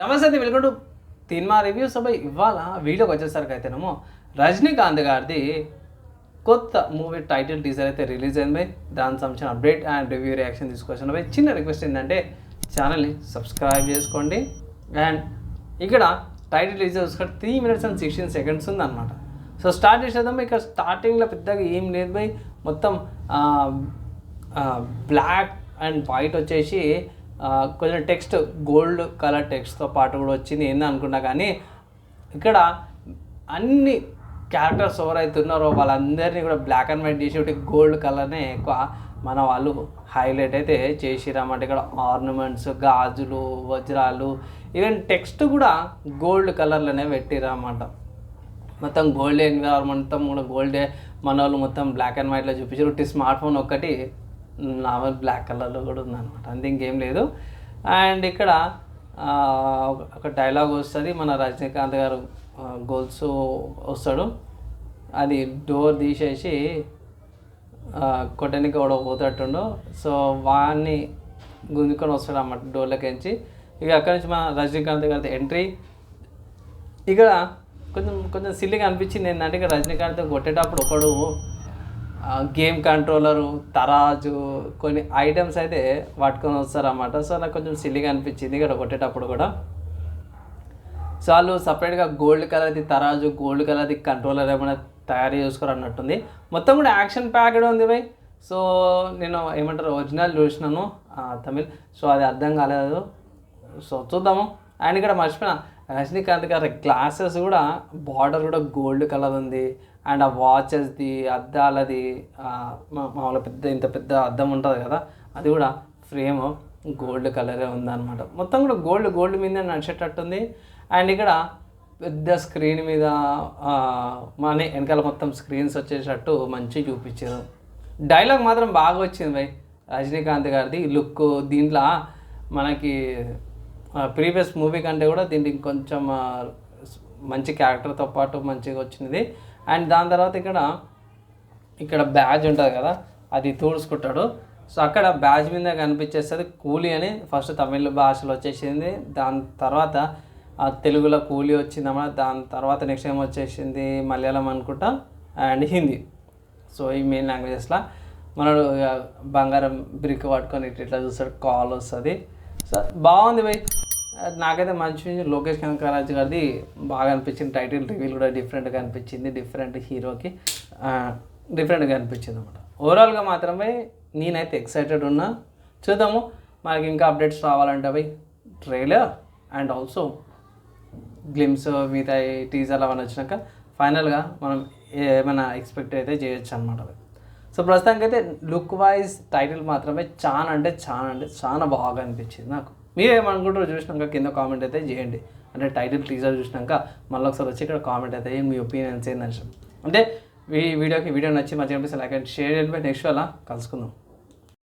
నమస్తే అండి welcome to తిన్మా reviews అబ్బాయి ఇవాళ వీడియోకి వచ్చేసరికి అయితేనేమో రజనీకాంత్ గారిది కొత్త మూవీ టైటిల్ టీజర్ అయితే రిలీజ్ అయింది దానికి సంబంధించిన అప్డేట్ అండ్ రివ్యూ రియాక్షన్ తీసుకొచ్చిన చిన్న రిక్వెస్ట్ ఏంటంటే ఛానల్ని సబ్స్క్రైబ్ చేసుకోండి. అండ్ ఇక్కడ టైటిల్ టీజర్ చూసుకుంటే three minutes and sixteen seconds ఉందన్నమాట. సో స్టార్ట్ చేసేద్దాం ఇక్కడ స్టార్టింగ్లో పెద్దగా ఏం లేదు బై. మొత్తం బ్లాక్ అండ్ వైట్ వచ్చేసి కొంచెం టెక్స్ట్ గోల్డ్ కలర్ టెక్స్ట్తో పాటు కూడా వచ్చింది. ఏంది అనుకున్నా కానీ ఇక్కడ అన్ని క్యారెక్టర్స్ ఎవరైతే ఉన్నారో వాళ్ళందరినీ కూడా బ్లాక్ అండ్ వైట్ చేసి ఒకటి గోల్డ్ కలర్నే ఎక్కువ మన వాళ్ళు హైలైట్ అయితే చేసిరన్నమాట ఇక్కడ ఆర్నమెంట్స్ గాజులు వజ్రాలు ఈవెన్ టెక్స్ట్ కూడా గోల్డ్ కలర్లోనే పెట్టిరన్నమాట మొత్తం గోల్డ్ ఎన్విరాన్మెంట్ మొత్తం కూడా గోల్డే మన వాళ్ళు మొత్తం బ్లాక్ అండ్ వైట్లో చూపించారు ఒకటి స్మార్ట్ ఫోన్ ఒక్కటి నార్మల్ బ్లాక్ కలర్లో కూడా ఉందన్నమాట. అంతే ఇంకేం లేదు. అండ్ ఇక్కడ ఒక- డైలాగ్ వస్తుంది. మన రజనీకాంత్ గారు గోల్స్ వస్తాడు. అది డోర్ తీసేసి కొట్టనికి కూడా పోతట్టుండు సో వాడిని గుంజుకొని వస్తాడు అన్నమాట డోర్లకించి ఇక అక్కడి నుంచి మన రజనీకాంత్ గారి ఎంట్రీ ఇక్కడ కొంచెం కొంచెం సిల్లిగా అనిపించింది ఏంటంటే ఇక్కడ రజనీకాంత్ కొట్టేటప్పుడు ఒకడు గేమ్ కంట్రోలరు తరాజు కొన్ని ఐటమ్స్ అయితే పట్టుకొని వస్తారన్నమాట. సో నాకు కొంచెం సిల్లిగా అనిపించింది ఇక్కడ కొట్టేటప్పుడు కూడా. సో వాళ్ళు సపరేట్గా గోల్డ్ కలర్ది తరాజు గోల్డ్ కలర్ది కంట్రోలర్ ఏమైనా తయారు చేసుకోరు అన్నట్టుంది మొత్తం కూడా యాక్షన్ ప్యాక్డ్ ఉంది బై సో నేను ఏమంటారు ఒరిజినల్ చూసినాను తమిళ్. సో అది అర్థం కాలేదు. సో చూద్దాము. అండ్ ఇక్కడ మర్చిపోయిన రజనీకాంత్ గారి గ్లాసెస్ కూడా బార్డర్ కూడా గోల్డ్ కలర్ ఉంది. అండ్ ఆ వాచెస్ది అద్దాలది మామూలుగా పెద్ద ఇంత పెద్ద అద్దం ఉంటుంది కదా అది కూడా ఫ్రేమ్ గోల్డ్ కలరే ఉందన్నమాట. మొత్తం కూడా గోల్డ్ గోల్డ్ మీదే నడిచేటట్టుంది. అండ్ ఇక్కడ పెద్ద స్క్రీన్ మీద మనీ మన వెనకాల మొత్తం స్క్రీన్స్ వచ్చేటట్టు మంచిగా చూపించారు. డైలాగ్ మాత్రం బాగా వచ్చింది భయ్. రజనీకాంత్ గారిది లుక్ దీంట్లో మనకి ప్రీవియస్ మూవీ కంటే కూడా దీనికి కొంచెం మంచి క్యారెక్టర్తో పాటు మంచిగా వచ్చింది. అండ్ దాని తర్వాత ఇక్కడ ఇక్కడ బ్యాజ్ ఉంటుంది కదా అది తూడుచుకుంటాడు. సో అక్కడ బ్యాజ్ మీద కనిపించేస్తుంది కూలీ అని ఫస్ట్ తమిళ భాషలో వచ్చేసింది. దాని తర్వాత తెలుగులో కూలీ వచ్చిందన్నమాట దాని తర్వాత నెక్స్ట్ ఏం వచ్చేసింది? మలయాళం అనుకుంటా అండ్ హిందీ. సో ఈ మెయిన్ లాంగ్వేజెస్లో మనడు బంగారం బ్రిక్ పట్టుకొని ఇట్లా ఇట్లా చూస్తాడు కాల్ వస్తుంది. సో బాగుంది భయ్ నాకైతే మంచి లోకేష్ కనకరాజ్ గారిది బాగా అనిపించింది టైటిల్. రివీల్ కూడా డిఫరెంట్గా అనిపించింది డిఫరెంట్ హీరోకి డిఫరెంట్గా అనిపించింది అనమాట ఓవరాల్గా మాత్రమే నేనైతే ఎక్సైటెడ్ ఉన్నా. చూద్దాము మనకి ఇంకా అప్డేట్స్ రావాలంటే అవి. ట్రైలర్ అండ్ ఆల్సో గ్లిమ్స్ మిగతా టీజర్లు అవన్నీ వచ్చినాక ఫైనల్గా మనం ఏమైనా ఎక్స్పెక్ట్ అయితే చేయొచ్చు అనమాట సో ప్రస్తుతానికి అయితే లుక్ వైజ్ టైటిల్ మాత్రమే చాలా అంటే చాలా అంటే చాలా బాగా అనిపించింది నాకు. మీరేమనుకుంటారో చూసినాక కింద కామెంట్ అయితే చేయండి. అంటే టైటిల్ టీజర్ చూసినాక మళ్ళీ ఒకసారి వచ్చి ఇక్కడ కామెంట్ అయితే మీ ఒపీనియన్స్ ఏంటంటే అంటే ఈ వీడియోకి వీడియో నచ్చి మంచిగా అనిపిస్తే లైక్ అండ్ షేర్ చేయండి. నెక్స్ట్ అలా కలుసుకుందాం.